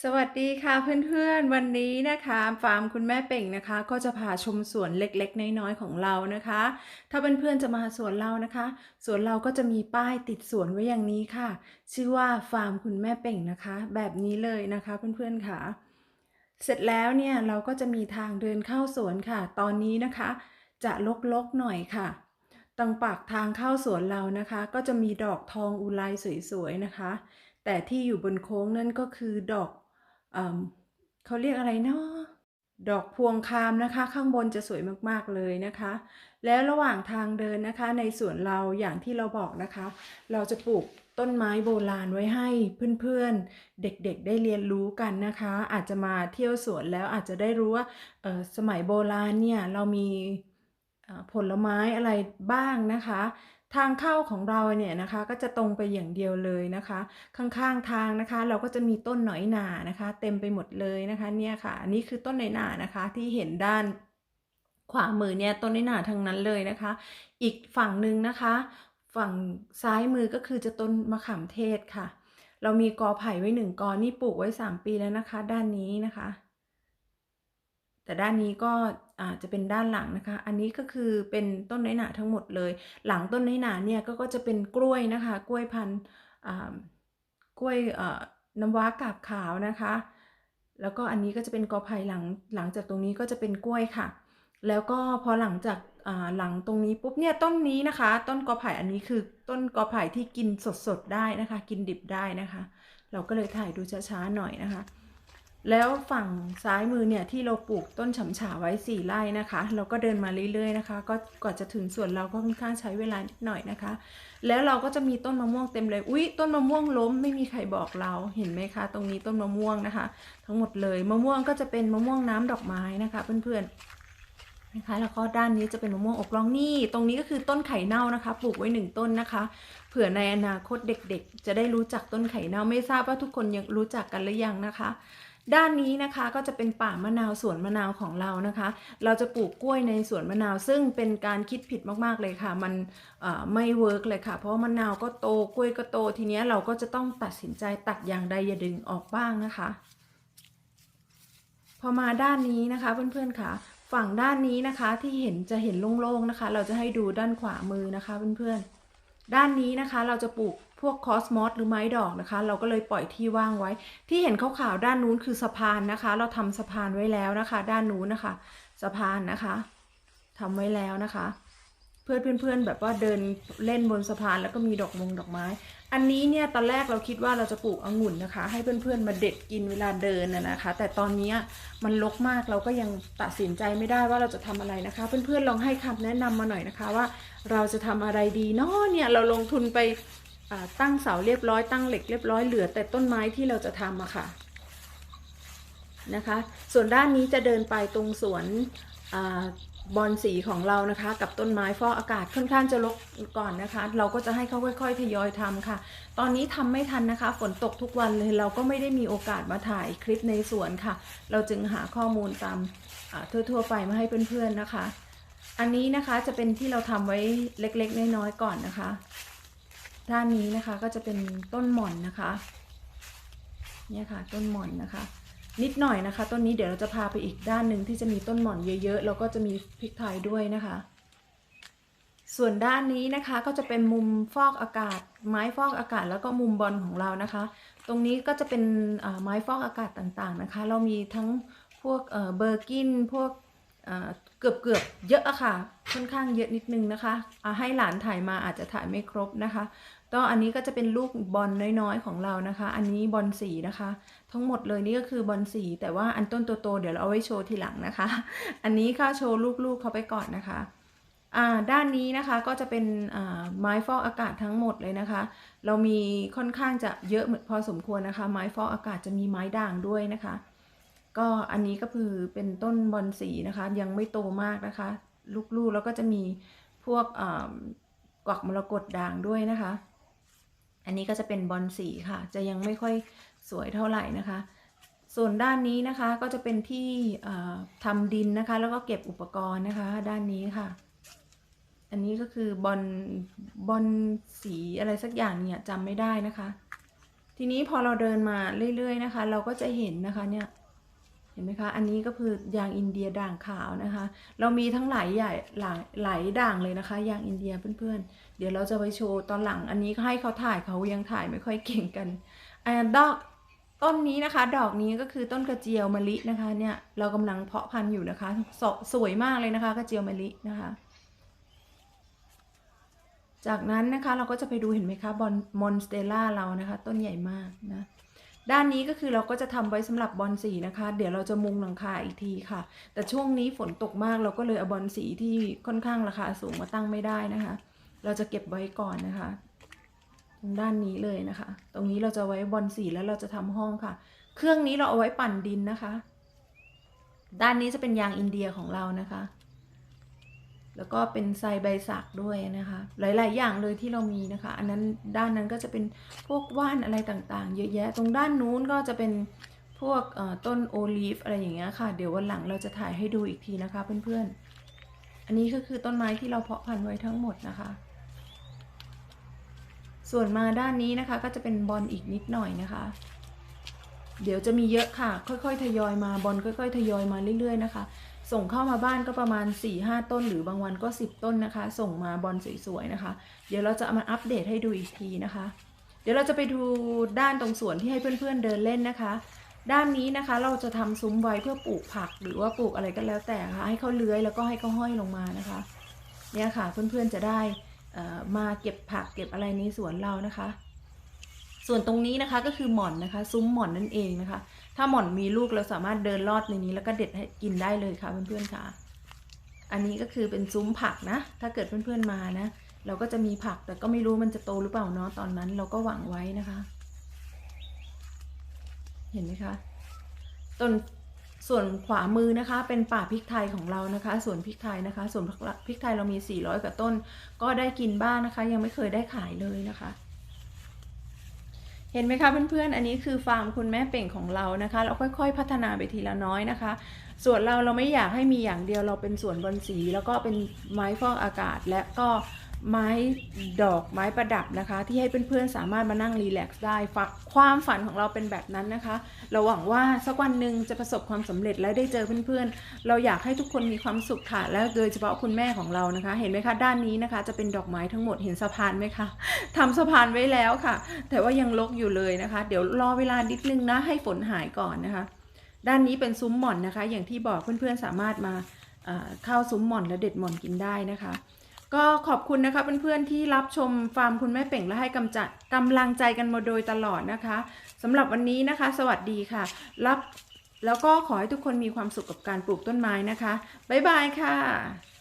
สวัสดีค่ะเพื่อนๆ วันนี้นะคะฟาร์มคุณแม่เป่งนะคะ ก็จะพาชมสวนเล็กๆ น้อยๆ ของเรานะคะ ถ้าเพื่อนๆจะมาสวนเรานะคะสวนเราก็จะมีป้ายติดสวนไว้อย่างนี้ค่ะ ชื่อว่าฟาร์มคุณแม่เป่งนะคะ แบบนี้เลยนะคะเพื่อนๆค่ะ เสร็จแล้วเนี่ยเราก็จะมีทางเดินเข้าสวนค่ะ ตอนนี้นะคะ จะลกๆหน่อยค่ะตรงปากทางเข้าสวนเรานะคะ ก็จะมีดอกทองอุไรสวยๆนะคะ แต่ที่อยู่บนโค้งนั่นก็คือดอก เเขาเรียกอะไรเนาะดอกพวงคามนะคะ ข้างบนจะสวยมากๆเลยนะคะ แล้วระหว่างทางเดินนะคะ ในสวนเราอย่างที่เราบอกนะคะ เราจะปลูกต้นไม้โบราณไว้ให้เพื่อนๆ เด็กๆ ได้เรียนรู้กันนะคะ อาจจะมาเที่ยวสวนแล้วอาจจะได้รู้ว่าสมัยโบราณเนี่ยเรามีผลไม้อะไรบ้างนะคะ ทางเข้าของเราเนี่ยนะคะก็จะตรงไปอย่างเดียวเลยนะคะ ข้างๆทางนะคะ เราก็จะมีต้นหน่อยหนานะคะ เต็มไปหมดเลยนะคะเนี่ยค่ะอันนี้คือต้นหน่อยหนานะคะที่เห็นด้านขวามือเนี่ยต้นหน้อยหนาทั้งนั้นเลยนะคะ อีกฝั่งหนึ่งนะคะ ฝั่งซ้ายมือก็คือจะต้นมะขามเทศค่ะ เรามีกอไผ่ไว้หนึ่งกอนี่ปลูกไว้ 3 ปีแล้วนะคะ ด้านนี้นะคะ แต่ด้านนี้ก็อาจจะเป็นด้านหลังนะคะ อันนี้ก็คือเป็นต้นไน้หนาทั้งหมดเลย หลังต้นไน้หนาเนี่ยก็ก็จะเป็นกล้วยนะคะ กล้วยพันธุ์กล้วยน้ำว้ากาบขาวนะคะ แล้วก็อันนี้ก็จะเป็นกอไผ่หลังหลังจากตรงนี้ก็จะเป็นกล้วยค่ะ แล้วก็พอหลังจากหลังตรงนี้ปุ๊บเนี่ยต้นนี้นะคะ ต้นกอไผ่อันนี้คือต้นกอไผ่ที่กินสดๆได้นะคะ กินดิบได้นะคะ เราก็เลยถ่ายดูช้าๆหน่อยนะคะ แล้วฝั่งซ้ายมือเนี่ยที่เราปลูกต้นฉำฉาไว้สี่ไร่นะคะ เราก็เดินมาเรื่อยๆนะคะ ก็กว่าจะถึงสวนเราก็ค่อนข้างใช้เวลานิดหน่อยนะคะ แล้วเราก็จะมีต้นมะม่วงเต็มเลยอุ๊ยต้นมะม่วงล้มไม่มีใครบอกเราเห็นไหมคะ ตรงนี้ต้นมะม่วงนะคะ ทั้งหมดเลยมะม่วงก็จะเป็นมะม่วงน้ำดอกไม้นะคะ เพื่อนๆนะคะ แล้วก็ด้านนี้จะเป็นมะม่วงอกล่องนี่ ตรงนี้ก็คือต้นไข่เน่านะคะ ปลูกไว้หนึ่งต้นนะคะเผื่อในอนาคตเด็กๆ จะได้รู้จักต้นไข่เน่าไม่ทราบว่าทุกคนยังรู้จักกันหรือยังนะคะ ด้านนี้นะคะก็จะเป็นป่ามะนาวสวนมะนาวของเรานะคะ เราจะปลูกกล้วยในสวนมะนาว ซึ่งเป็นการคิดผิดมากๆเลยค่ะ มันไม่เวิร์กเลยค่ะ เพราะมะนาวก็โตกล้วยก็โต ทีเนี้ยเราก็จะต้องตัดสินใจตัดอย่างใดอย่าดึงออกบ้างนะคะ พอมาด้านนี้นะคะเพื่อนๆค่ะ ฝั่งด้านนี้นะคะที่เห็นจะเห็นโล่งๆนะคะ เราจะให้ดูด้านขวามือนะคะเพื่อนๆด้านนี้นะคะเราจะปลูก พวกคอสมอสหรือไม้ดอกนะคะ เราก็เลยปล่อยที่ว่างไว้ ที่เห็นขาวๆด้านนู้นคือสะพานนะคะ เราทำสะพานไว้แล้วนะคะ ด้านนู้นนะคะ สะพานนะคะทำไว้แล้วนะคะ เพื่อนเพื่อนๆแบบว่าเดินเล่นบนสะพานแล้วก็มีดอกมงดอกไม้ อันนี้เนี่ยตอนแรกเราคิดว่าเราจะปลูกองุ่นนะคะ ให้เพื่อนๆมาเด็ดกินเวลาเดินนะนะคะ แต่ตอนนี้มันรกมากเราก็ยังตัดสินใจไม่ได้ว่าเราจะทำอะไรนะคะ เพื่อนๆลองให้คำแนะนำมาหน่อยนะคะว่า เราจะทำอะไรดีเนาะเนี่ยเราลงทุนไป ตั้งเสาเรียบร้อยตั้งเหล็กเรียบร้อยเหลือแต่ต้นไม้ที่เราจะทำอะค่ะนะคะ ส่วนด้านนี้จะเดินไปตรงสวนอบอลสีของเรานะคะ กับต้นไม้ฟอกอากาศค่อนข้างจะรกก่อนนะคะ เราก็จะให้เขาค่อยๆทยอยทำค่ะ ตอนนี้ทำไม่ทันนะคะ ฝนตกทุกวันเลยเราก็ไม่ได้มีโอกาสมาถ่ายคลิปในสวนค่ะ เราจึงหาข้อมูลตามทั่วๆไปมาให้เพื่อนๆนะคะ อันนี้นะคะจะเป็นที่เราทำไว้เล็กๆน้อยๆก่อนนะคะ ด้านนี้นะคะก็จะเป็นต้นหม่อนนะคะเนี่ยค่ะต้นหม่อนนะคะ นิดหน่อยนะคะ ต้นนี้เดี๋ยวเราจะพาไปอีกด้านหนึ่งที่จะมีต้นหม่อนเยอะๆแล้วก็จะมีพริกไทยด้วยนะคะ ส่วนด้านนี้นะคะก็จะเป็นมุมฟอกอากาศ ไม้ฟอกอากาศแล้วก็มุมบอลของเรานะคะ ตรงนี้ก็จะเป็นไม้ฟอกอากาศต่างๆนะคะ เรามีทั้งพวกเบอร์กินพวก เกือบเกือบๆเยอะอะค่ะ ค่อนข้างเยอะนิดนึงนะคะอ่าให้หลานถ่ายมาอาจจะถ่ายไม่ครบนะคะก็อันนี้ก็จะเป็นลูกบอลน้อยๆของเรานะคะ อันนี้บอลสีนะคะ ทั้งหมดเลยนี่ก็คือบอลสีแต่ว่าอันต้นโตๆเดี๋ยวเราเอาไว้โชว์ทีหลังนะคะ อันนี้ค่าโชว์ลูกๆเขาไปก่อนนะคะด้านนี้นะคะก็จะเป็นไม้ฟอกอากาศทั้งหมดเลยนะคะ เรามีค่อนข้างจะเยอะเหมือนพอสมควรนะคะ ไม้ฟอกอากาศจะมีไม้ด่างด้วยนะคะ ก็อันนี้ก็คือเป็นต้นบอนสีนะคะ ยังไม่โตมากนะคะ ลูกๆแล้วก็จะมีพวกกวักมรกตด่างด้วยนะคะ อันนี้ก็จะเป็นบอนสีค่ะ จะยังไม่ค่อยสวยเท่าไหร่นะคะ ส่วนด้านนี้นะคะก็จะเป็นที่ทำดินนะคะ แล้วก็เก็บอุปกรณ์นะคะ ด้านนี้ค่ะ อันนี้ก็คือบอลบอลสีอะไรสักอย่างเนี่ยจำไม่ได้นะคะ ทีนี้พอเราเดินมาเรื่อยๆนะคะ เราก็จะเห็นนะคะเนี่ย เห็นไหมคะ อันนี้ก็คือยางอินเดียด่างขาวนะคะ เรามีทั้งหลายใหญ่หลายหลายด่างเลยนะคะ ยางอินเดียเพื่อนๆ เดี๋ยวเราจะไปโชว์ตอนหลัง อันนี้ก็ให้เขาถ่ายเขายังถ่ายไม่ค่อยเก่งกันอันดอกต้นนี้นะคะ ดอกนี้ก็คือต้นกระเจียวมะลินะคะ เนี่ยเรากำลังเพาะพันธุ์อยู่นะคะสสวยมากเลยนะคะ กระเจียวมะลินะคะ จากนั้นนะคะเราก็จะไปดูเห็นไหมคะบอนมอนสเตล่าเรานะคะ ต้นใหญ่มากนะ ด้านนี้ก็คือเราก็จะทำไว้สำหรับบอลสีนะคะ เดี๋ยวเราจะมุงหลังคาอีกทีค่ะ แต่ช่วงนี้ฝนตกมากเราก็เลยเอาบอลสีที่ค่อนข้างราคาสูงมาตั้งไม่ได้นะคะ เราจะเก็บไว้ก่อนนะคะตรงด้านนี้เลยนะคะ ตรงนี้เราจะไว้บอลสีแล้วเราจะทำห้องค่ะ เครื่องนี้เราเอาไว้ปั่นดินนะคะ ด้านนี้จะเป็นยางอินเดียของเรานะคะ แล้วก็เป็นไซใบสักด้วยนะคะ หลาย ๆ อย่างเลยที่เรามีนะคะ อันนั้นด้านนั้นก็จะเป็นพวกว่านอะไรต่างๆ เยอะแยะ ตรงด้านนู้นก็จะเป็นพวกต้นโอลีฟอะไรอย่างเงี้ยค่ะ เดี๋ยววันหลังเราจะถ่ายให้ดูอีกทีนะคะเพื่อนๆ อันนี้ก็คือต้นไม้ที่เราเพาะพันธุ์ไว้ทั้งหมดนะคะ ส่วนมาด้านนี้นะคะก็จะเป็นบอลอีกนิดหน่อยนะคะ เดี๋ยวจะมีเยอะค่ะ ค่อยๆ ทยอยมาบอลค่อย ๆ ทยอยมาเรื่อย ๆ นะคะ ส่งเข้ามาบ้านก็ประมาณ 4-5 ต้น หรือบางวันก็ 10 ต้นนะคะ ส่งมาบอลสวยๆนะคะ เดี๋ยวเราจะเอามาอัปเดตให้ดูอีกทีนะคะ เดี๋ยวเราจะไปดูด้านตรงสวนที่ให้เพื่อนๆเดินเล่นนะคะ ด้านนี้นะคะเราจะทำซุ้มไว้เพื่อปลูกผักหรือว่าปลูกอะไรก็แล้วแต่ค่ะ ให้เขาเลื้อยแล้วก็ให้เขาห้อยลงมานะคะ เนี่ยค่ะเพื่อนๆจะได้มาเก็บผักเก็บอะไรในสวนเรานะคะ ส่วนตรงนี้นะคะก็คือหม่อนนะคะ ซุ้มหม่อนนั่นเองนะคะ ถ้าหม่อนมีลูกเราสามารถเดินลอดในนี้ แล้วก็เด็ดให้กินได้เลยค่ะเพื่อนๆค่ะ อันนี้ก็คือเป็นซุ้มผักนะ ถ้าเกิดเพื่อนๆมานะ เราก็จะมีผักแต่ก็ไม่รู้มันจะโตหรือเปล่าเนาะตอนนั้นเราก็หวังไว้นะคะ เห็นไหมคะต้นส่วนขวามือนะคะ เป็นป่าพริกไทยของเรานะคะส่วนพริกไทยนะคะส่วนพริกไทยเรามี 400กว่าต้น ก็ได้กินบ้างนะคะ ยังไม่เคยได้ขายเลยนะคะ เห็นไหมคะเพื่อนๆ อันนี้คือฟาร์มคุณแม่เป่งของเรานะคะ เราค่อยๆ พัฒนาไปทีละน้อยนะคะ ส่วนเราเราไม่อยากให้มีอย่างเดียวเราเป็นสวนบอนสี แล้วก็เป็นไม้ฟอกอากาศและก็ ไม้ดอกไม้ประดับนะคะ ที่ให้เพื่อนๆสามารถมานั่งรีแลกซ์ได้ฝักความฝันของเราเป็นแบบนั้นนะคะ เราหวังว่าสักวันหนึ่งจะประสบความสำเร็จและได้เจอเพื่อนๆ เราอยากให้ทุกคนมีความสุขค่ะ และโดยเฉพาะคุณแม่ของเรานะคะ เห็นไหมคะด้านนี้นะคะ จะเป็นดอกไม้ทั้งหมดเห็นสะพานไหมคะทำสะพานไว้แล้วค่ะ แต่ว่ายังรกอยู่เลยนะคะ เดี๋ยวรอเวลานิดนึงนะให้ฝนหายก่อนนะคะ ด้านนี้เป็นซุ้มหม่อนนะคะ อย่างที่บอกเพื่อนๆสามารถมาเอ่อเข้าซุ้มหม่อนและเด็ดหม่อนกินได้นะคะ ก็ขอบคุณนะคะเพื่อนๆที่รับชมฟาร์มคุณแม่เป่งและให้กำจัดกำลังใจกันมาโดยตลอดนะคะสำหรับวันนี้นะคะ สวัสดีค่ะ รับแล้วก็ขอให้ทุกคนมีความสุขกับการปลูกต้นไม้นะคะ บ๊ายบายค่ะ